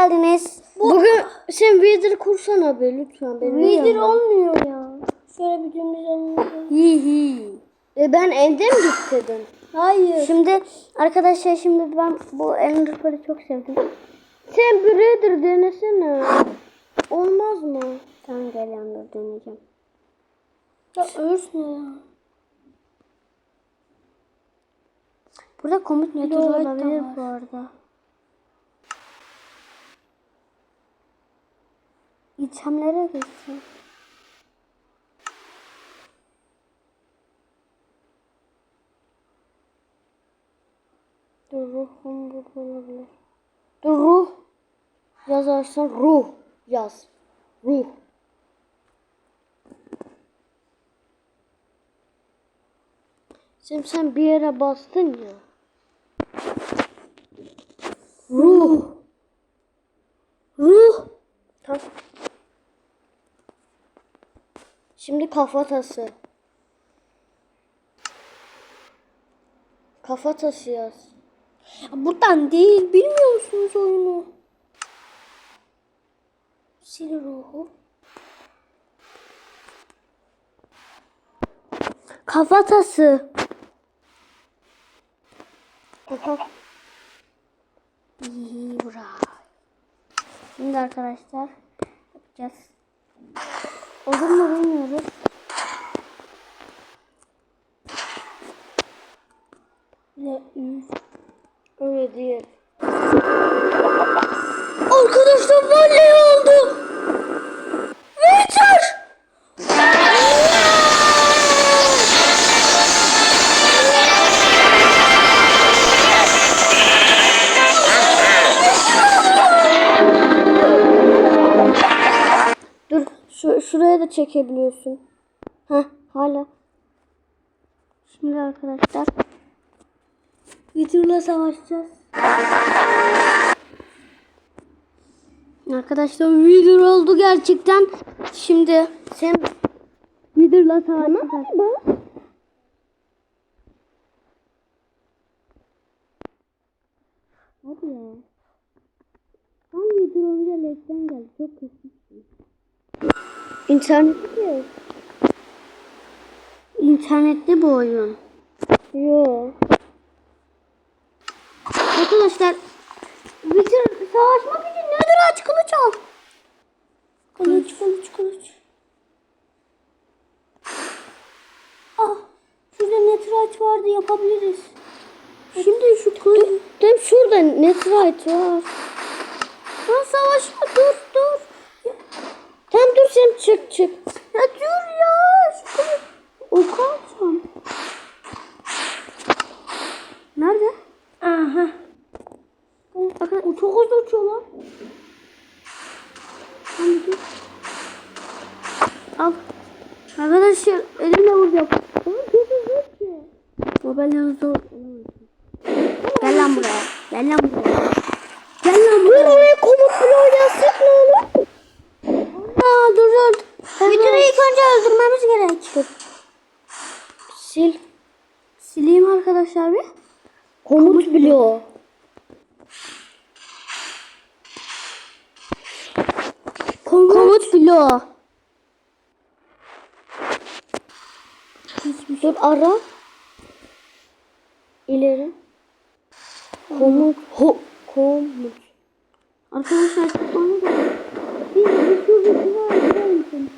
geldiniz. Bugün sen Wither kursana be lütfen. Ben Vidir olmuyor ya. Şöyle bir dümdüz olmuyor. Hihi. E ben ende mi gittim? Hayır. Şimdi arkadaşlar şimdi ben bu Ender Pearl'ı çok sevdim. Sen Wither denesene. Olmaz mı? Tamam gel Ender deneyeceğim. Ya ne ya? Burada komut da olabilir bu arada. İtemlere gitsin. Dur ruhum burada olabilir. Dur ruh. Yazarsan ruh yaz. Ruh. Şimdi sen bir yere bastın ya. Ruh. Ruh. Tamam. Şimdi kafatası. Kafatası yaz. Buradan değil. Bilmiyor musunuz oyunu? Sil ruhu. Kafatası. Kafa. Yura. Şimdi arkadaşlar yapacağız. Olur mu bilmiyoruz. Ne. Öyle değil. Arkadaşlar vallahi oldu. Da çekebiliyorsun. Heh hala. Şimdi arkadaşlar Witcher'la savaşacağız. Arkadaşlar Wither oldu gerçekten. Şimdi sen Wither'la savaşacağız. Hadi ya. Wither olunca lekten geldi. Çok kötü. İnternette İnternette bu oyun. Yok. Arkadaşlar Witcher savaşmak için nedir aç kılıç al. Kılıç kılıç kılıç. Ah. Şurada netraç vardı yapabiliriz. Şimdi şu kılıç. Dur şurada Netherite var. Ha savaşma dur dur. Tamam dur sen çık çık. Ya dur ya. Oku alacağım. Nerede? Aha. Bakın o çok hızlı uçuyor lan. Hadi dur. Al. Arkadaşlar elimle vuracağım. Oğlum çok hızlı uçuyor. Mobilden zor. Gel lan buraya. Gel lan buraya. Gel lan buraya. Dur oraya komut bloğu yazsak ne olur? Aa dur dur. Videoyu ilk önce öldürmemiz gerek. Sil. Sileyim arkadaşlar bir. Komut bloğu. Komut, komut bloğu. Dur ara. İleri. Komut. Ho, komut. Arkadaşlar onu da bir bir var mısın?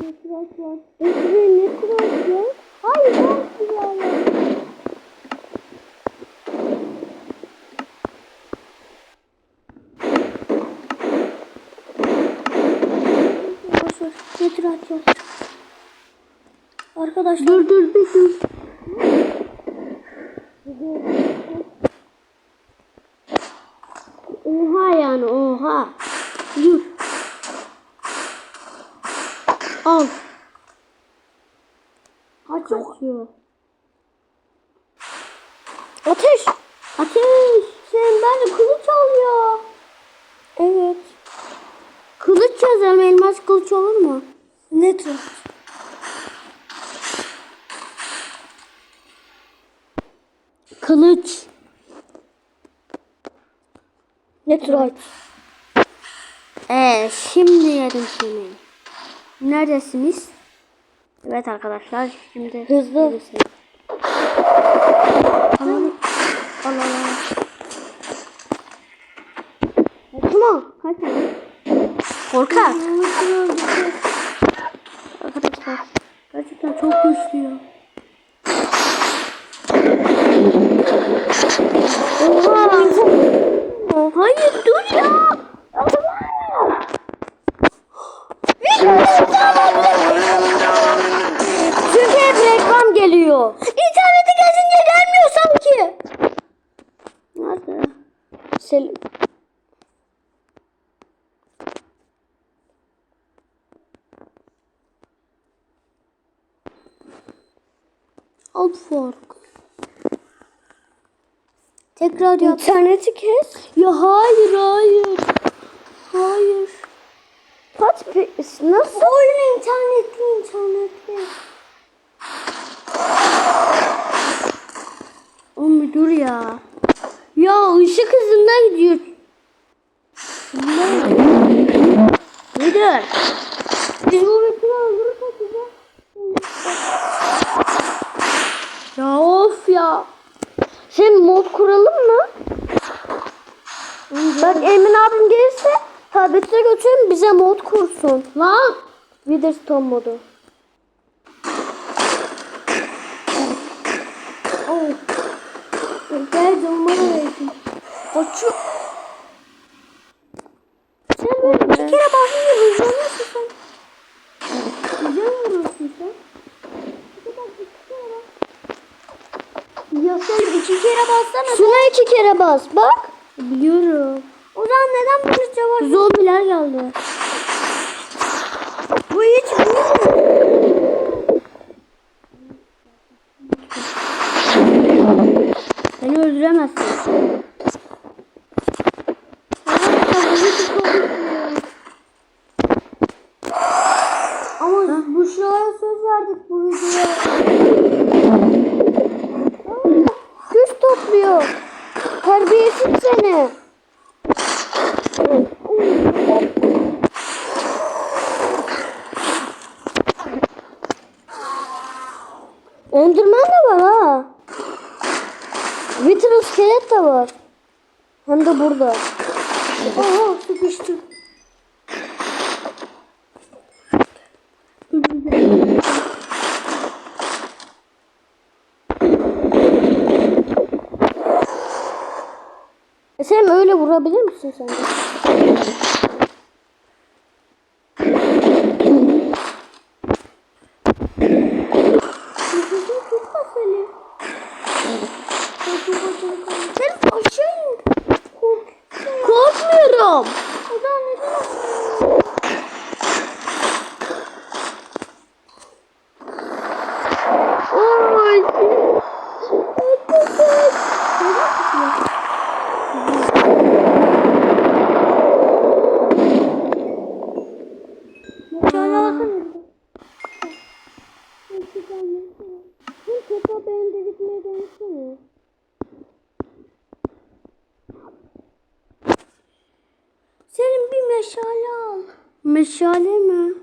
Ne tıraş var? Esre ne tıraş var? Hayır ben yaz. Arkadaşlar. Dur dur dur dur. Oha yani oha. Dur. Al. Çok. Kaçıyor. Ateş. Ateş. Sen ben de kılıç al ya. Evet. Kılıç yazalım. Elmas kılıç olur mu? Netraç. Kılıç. Detroit. Ee, şimdi yedim seni. Neredesiniz? Evet arkadaşlar şimdi Hızlı. Neredesiniz? Tamam. Allah Allah. Tamam. Tane? Korkak. Arkadaşlar gerçekten çok güçlü ya. Oha. Hayır dur ya. Çünkü hep reklam geliyor. İnternete gezince gelmiyor sanki. Nerede? Sel Outfork. Tekrar yap. İnterneti kes. Ya hayır hayır. Hayır. Pe- nasıl? Oyun internetli internetli. Oğlum dur ya. Ya ışık hızında gidiyor. Ne? Bir dur. Biz bu bekle öldürürsek bize. Ya. Şey mod kuralım mı? Bak Emin abim gelirse tablete götürün bize mod kursun. Lan. Witherstorm modu. Oh. Gel dolma versin. Koçu. Sen böyle bir kere basınca hızlanıyorsun sen. Güzel vuruyorsun sen. Bir bak, iki kere bas. Ya sen iki kere bassana. Şuna iki kere bas bak. Biliyorum. O zaman neden bu kız yavaş? Zombiler geldi. Seni. Enderman de var ha. Wither iskelet de var. Hem de burada. Aha sıkıştım. Sen öyle vurabilir misin Sen aşağı in. Korkmuyorum. O zaman neden aşağı Oy. Bir meşale al. Meşale mi?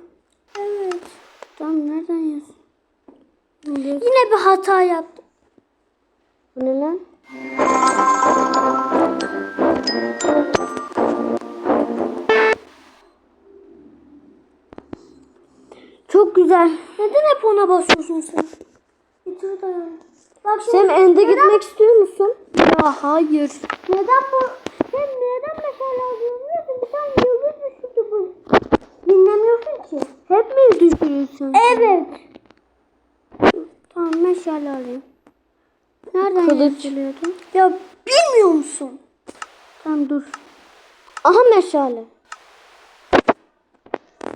Evet. Tamam nereden yazıyorsun? Yine bir hata yaptım. Bu ne lan? Çok güzel. Neden hep ona basıyorsun sen? Bitir dayan. Bak şimdi. Sen ende gitmek istiyor musun? Ya hayır. Neden bu? Sen neden meşale alıyorsun? Bir tane yıldız düşürdü bu. Dinlemiyorsun ki. Hep mi düşürüyorsun? Evet. Tamam meşale alayım. Nereden Kılıç. yazılıyordu? Ya bilmiyor musun? Tamam dur. Aha meşale.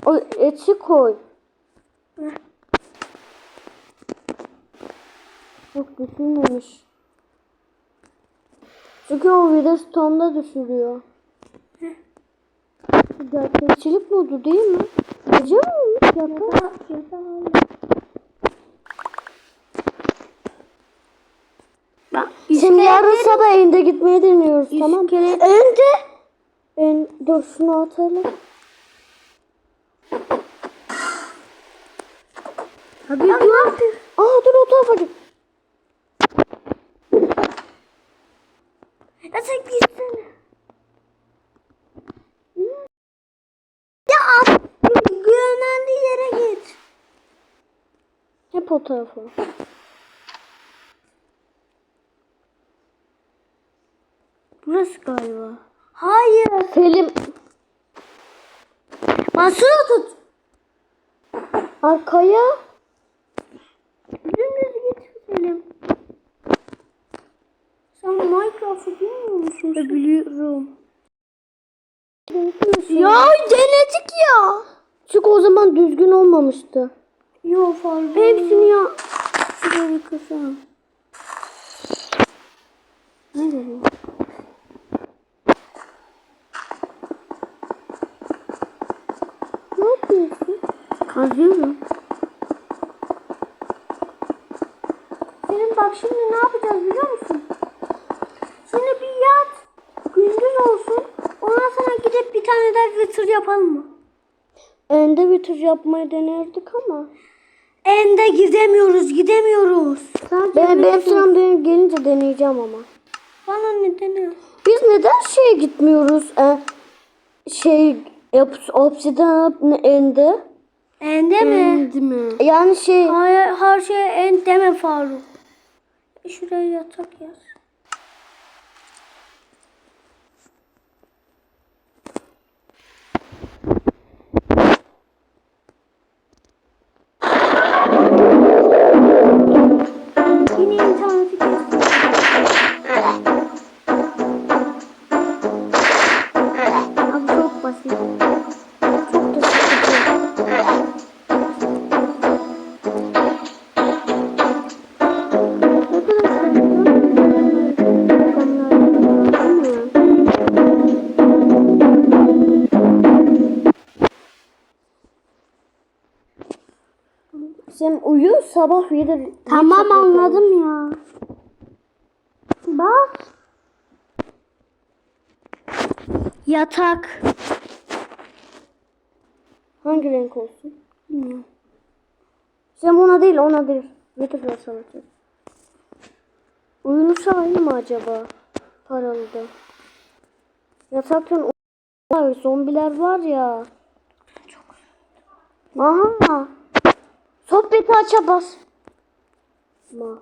O eti koy. Yok düşürmemiş. Çünkü o Witherstorm'da düşürüyor. Gerçekçilik modu değil mi? Gece mi olmuş? Yapar. Bak Şimdi yarın sabah evde gitmeye deniyoruz tamam mı? İskelet- Önde Dur şunu atalım. Abi ne yapıyorsun? Aa dur o tarafa git. Ya sen gitsene. Ya at. Yönlendiği yere git. Hep o tarafa. Burası galiba. Hayır. Selim Basılı tut. arkaya. Dümdüz git Selim. Sen Minecraft'ı bilmiyor musun? Biliyorum. Ya denedik ya. Çünkü o zaman düzgün olmamıştı. Yok fark Hepsini ya. Şurayı kırsana. Ne dedi? Ne yapıyorsun? Kazıyorum. Senin bak şimdi ne yapacağız biliyor musun? Şimdi bir yat. Gündüz olsun. Ondan sonra gidip bir tane daha Wither yapalım mı? Önde bir tur yapmayı denerdik ama. Ende gidemiyoruz, gidemiyoruz. Sadece Ben, benim sıram benim gelince deneyeceğim ama. Bana ne dene? Biz neden şeye gitmiyoruz? Ee, şey Obsidian End'e. Ende mi? End mi? Yani şey Hayır, her şeye en deme Faruk. Şuraya yatak yaz. Yine interneti kestim. Abi çok basit. Sabah yedir. Tamam anladım ya. Bak. Yatak. Hangi renk olsun? Bilmiyorum. Sen buna değil ona değil. Yedir biraz salata. Uyunursa aynı mı acaba? Paralı da. Yataktan zombiler var ya. Aha. Sohbeti aça bas. Ma.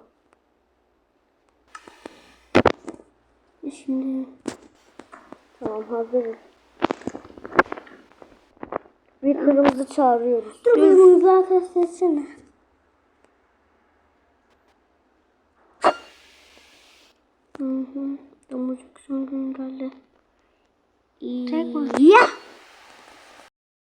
Şimdi Tamam hazırız. Bir kırmızı çağırıyoruz. dur bir mızrağı test etsene. Hı hı. Domuzcuk son gün geldi. Tek mi? Ya.